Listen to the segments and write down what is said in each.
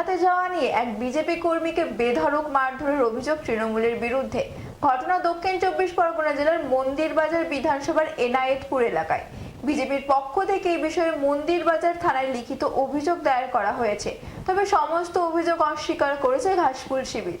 হাতে যাওয়া নিয়ে এক বিজেপি কর্মীকে বেধড়ক মারধরের অভিযোগ তৃণমূলের বিরুদ্ধে। ঘটনা দক্ষিণ চব্বিশ পরগনা জেলার মন্দিরবাজার বিধানসভার এনায়েতপুর এলাকায়। বিজেপির পক্ষ থেকে এই বিষয়ে মন্দিরবাজার থানায় লিখিত অভিযোগ দায়ের করা হয়েছে। তবে সমস্ত অভিযোগ অস্বীকার করেছে ঘাসফুল শিবির।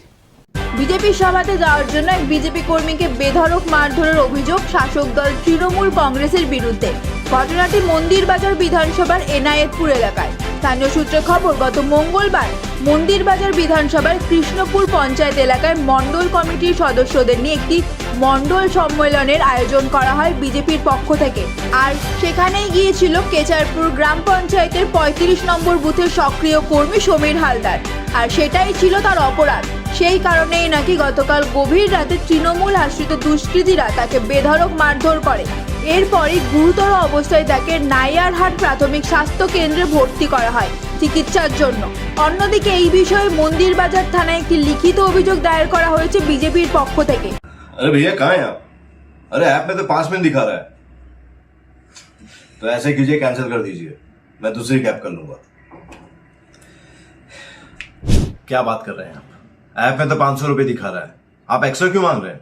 বিজেপি সভাতে যাওয়ার জন্য এক বিজেপি কর্মীকে বেধড়ক মারধরের অভিযোগ শাসক দল তৃণমূল কংগ্রেসের বিরুদ্ধে। ঘটনাটি মন্দিরবাজার বিধানসভার এনায়েতপুর এলাকায়। স্থানীয় সূত্রে খবর, গত মঙ্গলবার মন্দিরবাজার বিধানসভার কৃষ্ণপুর পঞ্চায়েত এলাকায় মণ্ডল কমিটির সদস্যদের নিয়ে একটি মণ্ডল সম্মেলনের আয়োজন করা হয় বিজেপির পক্ষ থেকে। আর সেখানেই গিয়েছিল কেচারপুর গ্রাম পঞ্চায়েতের পঁয়ত্রিশ নম্বর বুথের সক্রিয় কর্মী সমীর হালদার। আর সেটাই ছিল তার অপরাধ। সেই কারণেই নাকি গতকাল গভীর রাতে তৃণমূল আশ্রিত দুষ্কৃতীরা তাকে বেধড়ক মারধর করে। এরপরই গুরুতর অবস্থায় তাকে নাইয়ারহাট প্রাথমিক স্বাস্থ্য কেন্দ্রে ভর্তি করা হয় চিকিৎসার জন্য অন্যদিকে এই বিষয়ে মন্দিরবাজার থানায় একটি লিখিত অভিযোগ দায়ের করা হয়েছে বিজেপির পক্ষ থেকে अरे भैया कहाँ हैं आप अरे ऐप में तो पांच मिनट दिखा रहा है तो ऐसे कीजिए कैंसिल कर दीजिए मैं दूसरी कैब कर लूंगा क्या बात कर रहे हैं आप ऐप में तो पांच सौ रुपए दिखा रहा है आप एक्स्ट्रा क्यों मांग रहे हैं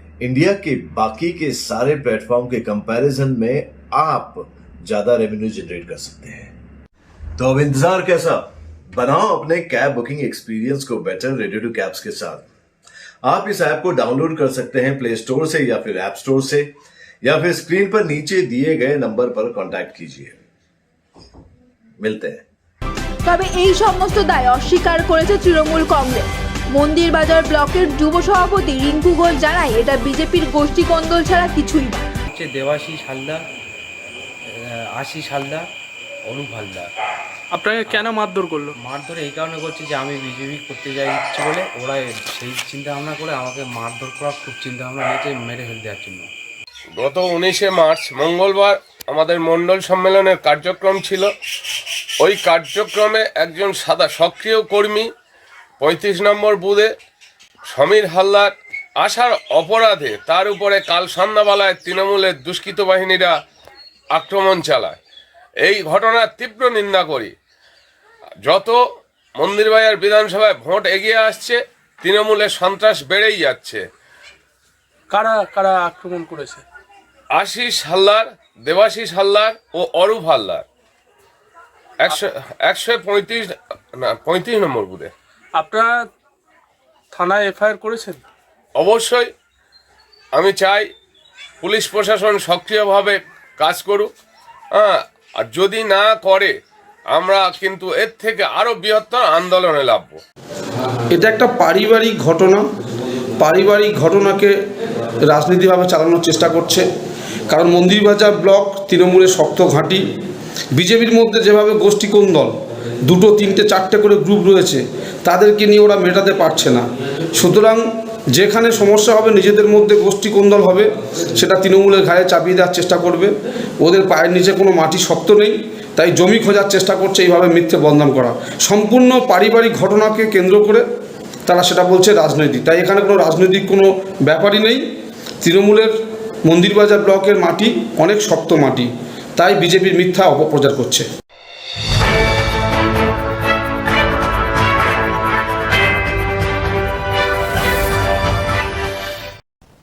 इंडिया के बाकी के सारे प्लेटफॉर्म के कंपैरिजन में आप ज्यादा रेवेन्यू जनरेट कर सकते हैं तो अब इंतजार कैसा बनाओ अपने कैब बुकिंग एक्सपीरियंस को बेटर रेडियो टू कैब्स के साथ आप इस ऐप को डाउनलोड कर सकते हैं प्ले स्टोर से या फिर ऐप स्टोर से या फिर स्क्रीन पर नीचे दिए गए नंबर पर कांटेक्ट कीजिए मिलते हैं তবে এই সমস্ত দায় অস্বীকার করেছে তৃণমূল কংগ্রেস মন্দিরবাজার ব্লকের যুব সভাপতি রিঙ্কু ঘোষ জানায় এটা বিজেপির গোষ্ঠী কন্দল ছাড়া কিছুই না। হচ্ছে দেবাশিস হালদার আশিস হালদার অরূপ হালদার। আপনাকে কেন মারধর করল? মারধর এই কারণে করছে যে আমি বিজেপি করতে যাই ইচ্ছে বলে ওরা সেই চিন্তা ভাবনা করে আমাকে মারধর করার খুব চিন্তা ভাবনা নিয়েছে মেরে ফেল দেওয়ার জন্য। গত উনিশে মার্চ মঙ্গলবার আমাদের মণ্ডল সম্মেলনের কার্যক্রম ছিল। ওই কার্যক্রমে একজন সাদা সক্রিয় কর্মী পঁয়ত্রিশ নম্বর বুথে সমীর হালদার আসার অপরাধে তার উপরে কাল সন্ধ্যাবেলায় তৃণমূলের দুষ্কৃত বাহিনীরা আক্রমণ চালায়। এই ঘটনার তীব্র নিন্দা করি। যত মন্দিরবাজার বিধানসভায় ভোট এগিয়ে আসছে তৃণমূলের সন্ত্রাস বেড়েই যাচ্ছে। কারা কারা আক্রমণ করেছে? আশিস হাল্লার দেবাশিস হাল্লার ও অরূপ হালদার। একশো একশো পঁয়ত্রিশ না পঁয়ত্রিশ নম্বর বুথে আপনারা থানায় এফআইআর করেছেন? অবশ্যই। আমি চাই পুলিশ প্রশাসন সক্রিয়ভাবে কাজ করুক। হ্যাঁ আর যদি না করে আমরা কিন্তু এর থেকে আরও বৃহত্তর আন্দোলনে লাভব এটা একটা পারিবারিক ঘটনা। পারিবারিক ঘটনাকে রাজনীতিভাবে চালানোর চেষ্টা করছে। কারণ মন্দিরবাজার ব্লক তৃণমূলের শক্ত ঘাঁটি। বিজেপির মধ্যে যেভাবে গোষ্ঠী কোন্দল দুটো তিনটে চারটে করে গ্রুপ রয়েছে তাদেরকে নিয়ে ওরা মেটাতে পারছে না। সুতরাং যেখানে সমস্যা হবে, নিজেদের মধ্যে গোষ্ঠী কোন্দল হবে, সেটা তৃণমূলের ঘায়ে চাপিয়ে দেওয়ার চেষ্টা করবে। ওদের পায়ের নিচে কোনো মাটি শক্ত নেই, তাই জমি খোঁজার চেষ্টা করছে এইভাবে মিথ্যে বদনাম করা। সম্পূর্ণ পারিবারিক ঘটনাকে কেন্দ্র করে তারা সেটা বলছে রাজনৈতিক। তাই এখানে কোনো রাজনৈতিক কোনো ব্যাপারই নেই। তৃণমূলের মন্দিরবাজার ব্লকের মাটি অনেক শক্ত মাটি, তাই বিজেপির মিথ্যা অপপ্রচার করছে।